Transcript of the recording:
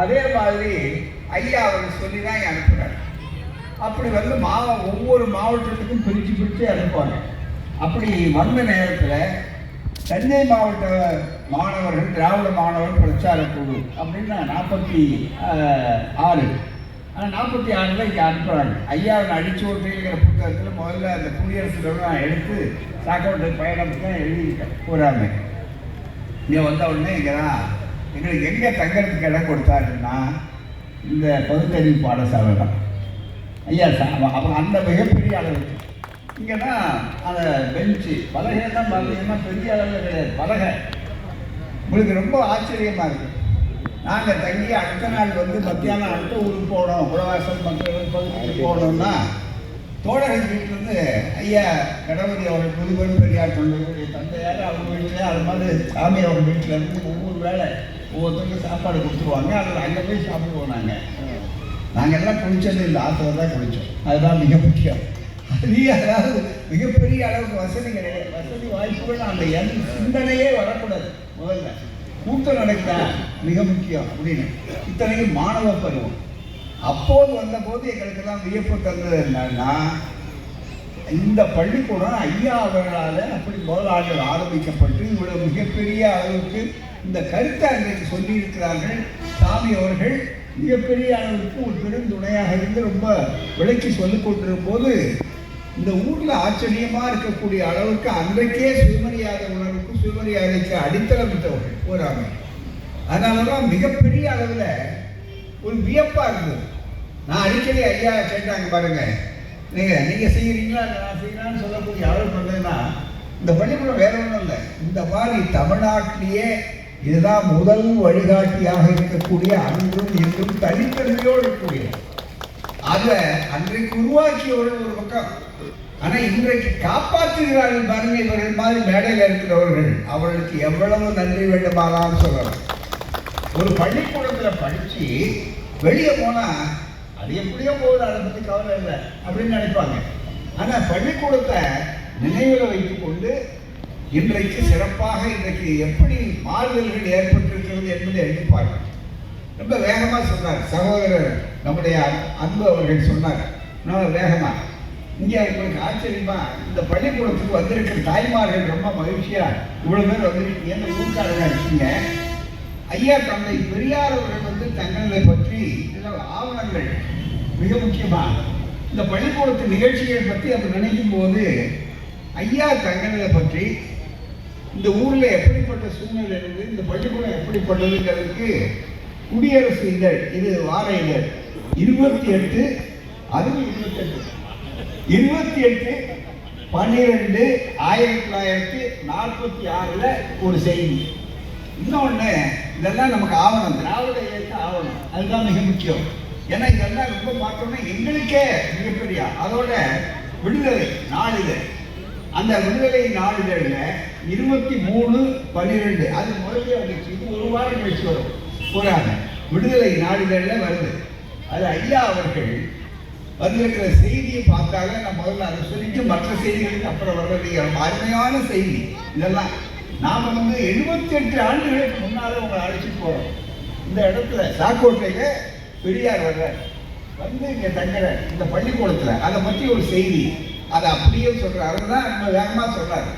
அதே மாதிரி ஐயா அவர் சொல்லி தான் அனுப்புகிறார் அப்படி வந்து மாவ ஒவ்வொரு மாவட்டத்துக்கும் பிரித்து பிரித்து அனுப்புவாங்க. அப்படி வந்த நேரத்தில் தஞ்சை மாவட்ட மாணவர்கள் திராவிட மாணவர் பிரச்சார குழு அப்படின்னா நாற்பத்தி ஆறு. ஆனால் நாற்பத்தி ஆறில் இங்கே அனுப்புகிறாங்க ஐயாவின் அடிச்சோட்டுங்கிற புத்தகத்தில் முதல்ல அந்த குடியரசு நான் எடுத்து சாக்கோட்டை பயணம் தான் எழுதியிருக்கேன் போகிறாங்க இங்கே வந்த உடனே இங்கே தான் எங்களுக்கு எங்கே தங்கறதுக்கு இடம் கொடுத்தாருன்னா இந்த பகுத்தறிவு பாடசாலை தான். ஐயா சா- அப்புறம் அந்த மிகப்பெரிய அளவுக்கு. இங்கே தான் அந்த பெஞ்சு பலகை தான் பார்த்தீங்கன்னா பெரிய அளவில் கிடையாது. பலகை. உங்களுக்கு ரொம்ப ஆச்சரியமாக இருக்குது நாங்கள் தங்கி அடுத்த நாள் வந்து மத்தியானம் அடுத்த ஊருக்கு போனோம். உழவாசல் மக்கள் பகுதிக்கு போனோம்னா தோழர்கள் வீட்டிலேருந்து ஐயா கணபதி அவர்கள் முதுபெரும் பெரியார் தொண்டர்களுடைய தந்தையார் அவங்க வீட்டில் அது மாதிரி சாமி அவர் வீட்டில் இருந்து ஒவ்வொரு வேலை ஒவ்வொருத்தருக்கும் சாப்பாடு கொடுத்துருவாங்க அதில் அங்கே போய் சாப்பிடுவோம் நாங்கள் நாங்கள் எல்லாம் குளிச்சது இந்த ஆற்றுல தான் குளித்தோம் அதுதான் மிக முக்கியம். அது அதாவது மிகப்பெரிய அளவுக்கு வசதி கிடையாது. வசதி வாய்ப்புகள் அந்த எண் சிந்தனையே வரக்கூடாது. முதல்ல கூட்டம் நடக்குதா? மிக முக்கியம் அப்படின்னு. இத்தனைக்கு மாணவ பருவம். அப்போது வந்தபோது எங்களுக்கெல்லாம் வியப்பு தந்தது என்னன்னா இந்த பள்ளிக்கூடம் ஐயா அவர்களால் அப்படி முதலாளிகள் ஆரம்பிக்கப்பட்டு இவ்வளவு மிகப்பெரிய அளவுக்கு இந்த கருத்தை சொல்லியிருக்கிறார்கள். சாமி அவர்கள் மிகப்பெரிய அளவுக்கு ஒரு பெருந்துணையாக இருந்து ரொம்ப விளக்கி சொல்லிக் கொண்டிருக்கும் போது இந்த ஊரில் ஆச்சரியமாக இருக்கக்கூடிய அளவுக்கு அன்றைக்கே சுயமரியாதை உணர்வுக்கு சுயமரியாதைக்கு அடித்தளமிட்டவர்கள் போகிறாங்க அதனால தான் மிகப்பெரிய அளவில் ஒரு வியப்பாக இருந்தது. நான் அடிக்கடி ஐயா கேட்டாங்க பாருங்கள் நீங்கள் நீங்கள் செய்கிறீங்களா இல்லை நான் செய்கிறான்னு சொல்லக்கூடிய அளவு பண்ணேன்னா இந்த பள்ளிக்கூடம் வேற ஒன்றும் இல்லை. இந்த மாதிரி தமிழ்நாட்டிலேயே இதுதான் முதல் வழிகாட்டியாக இருக்கக்கூடிய அன்றும் இன்றும் தனித்தன்மையோடு இருக்கக்கூடிய அதை அன்றைக்கு உருவாக்கியவர்கள் ஒரு பக்கம். ஆனால் இன்றைக்கு காப்பாற்றுகிறார்கள் பாருங்க இவர்கள் மாதிரி மேடையில் இருக்கிறவர்கள். அவர்களுக்கு எவ்வளவு நன்றி வேண்டுமானாலும் சொல்லலாம். ஒரு பள்ளிக்கூடத்துல படிச்சு வெளியே போனால் அது எப்படியோ போகுது அதை பற்றி கவலை இல்லை அப்படின்னு நினைப்பாங்க. ஆனால் பள்ளிக்கூடத்தை நினைவில் வைத்துக்கொண்டு இன்றைக்கு சிறப்பாக இன்றைக்கு எப்படி மாறுதல்கள் ஏற்பட்டிருக்கிறது என்பதை எண்ணிப்பார்கள் ரொம்ப வேகமாக சொன்னார். சகோதரர் நம்முடைய அன்பு அவர்கள் சொன்னார். ரொம்ப வேகமாக இங்க உங்களுக்கு ஆச்சரியமா இந்த பள்ளிக்கூடத்துக்கு வந்திருக்கிற தாய்மார்கள் ரொம்ப மகிழ்ச்சியாக இவ்வளோ பேர் வந்திருக்கீங்க ஊர்க்காரங்க இருக்கீங்க? ஐயா தந்தை பெரியார் அவர்கள் வந்து தங்களை பற்றி சில ஆவணங்கள் மிக முக்கியமாக இந்த பள்ளிக்கூடத்து நிகழ்ச்சிகள் பற்றி அவர் நினைக்கும் போது ஐயா தங்களை பற்றி இந்த ஊரில் எப்படிப்பட்ட சூழ்நிலை இருந்து இந்த பள்ளிக்கூடம் எப்படிப்பட்டதுங்கிறதுக்கு குடியரசு இதழ் இது வார இதழ். இருபத்தி எட்டு அதுவும் இருபத்தெட்டு இருபத்தி எட்டு பன்னிரெண்டு ஆயிரத்தி தொள்ளாயிரத்தி நாற்பத்தி ஆறில் ஒரு செய்தி. இன்னொன்று இதெல்லாம் நமக்கு ஆவணம். திராவிட இயக்க ஆவணம். அதுதான் மிக முக்கியம். ஏன்னா இதெல்லாம் ரொம்ப பார்த்தோம்னா எங்களுக்கே மிகப்பெரிய அதோட விடுதலை நாளிதழ். அந்த விடுதலை நாளிதழில் இருபத்தி மூணு பன்னிரெண்டு அது முதல்ல வந்துச்சு. இது ஒரு வாரம் கழிச்சு வரும். போறாங்க. விடுதலை நாளிதழில் வருது. அது ஐயா அவர்கள் வந்திருக்கிற செய்தியை பார்த்தாலே நான் முதல்ல அதை சொல்லிட்டு மற்ற செய்திகளுக்கு அப்புறம் வர்றது. அருமையான செய்தி. இதெல்லாம் நாம் வந்து எழுபத்தி எட்டு ஆண்டுகளுக்கு முன்னால் உங்களை அழைச்சிட்டு போகிறோம் இந்த இடத்துல சாக்கோட்டையில் பெரியார் வர்றார். வந்து இங்கே தங்குற இந்த பள்ளிக்கூடத்தில். அதை பற்றி ஒரு செய்தி. அதை அப்படியே சொல்கிறாரு தான் ரொம்ப வேகமாக சொல்கிறார்